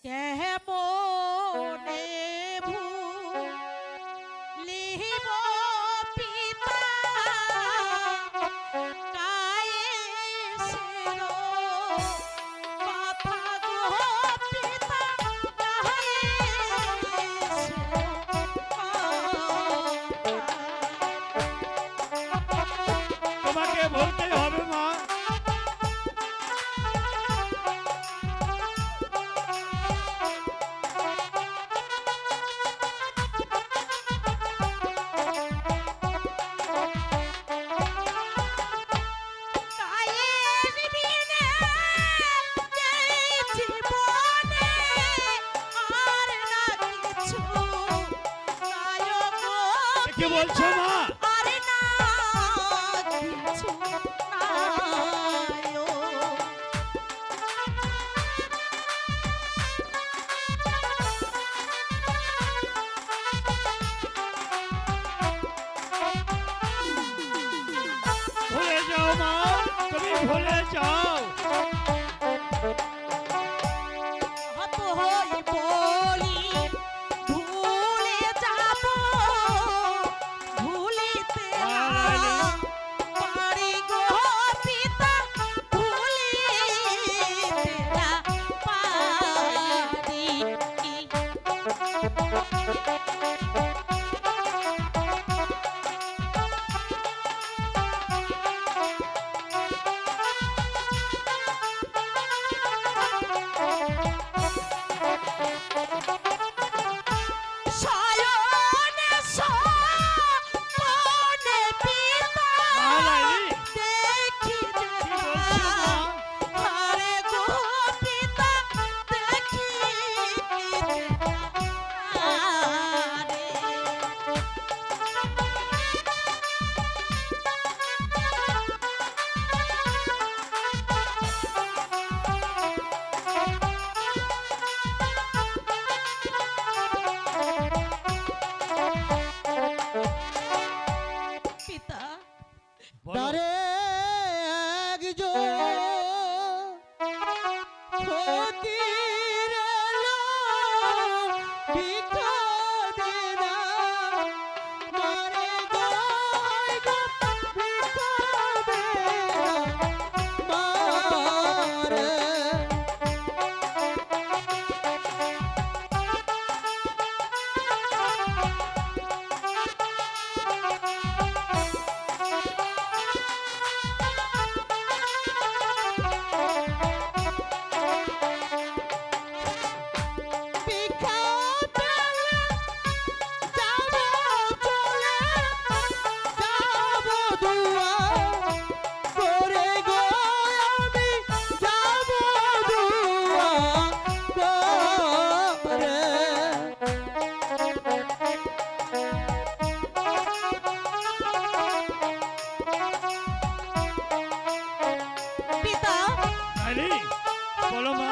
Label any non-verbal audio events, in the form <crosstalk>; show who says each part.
Speaker 1: Quer remor é, é
Speaker 2: আমাকে বলছো মা?
Speaker 1: আরে না কিছু
Speaker 2: ভুলে যাও মা তুমি ভুলে যাও।
Speaker 3: তারে একজন <laughs> চলো
Speaker 2: মা।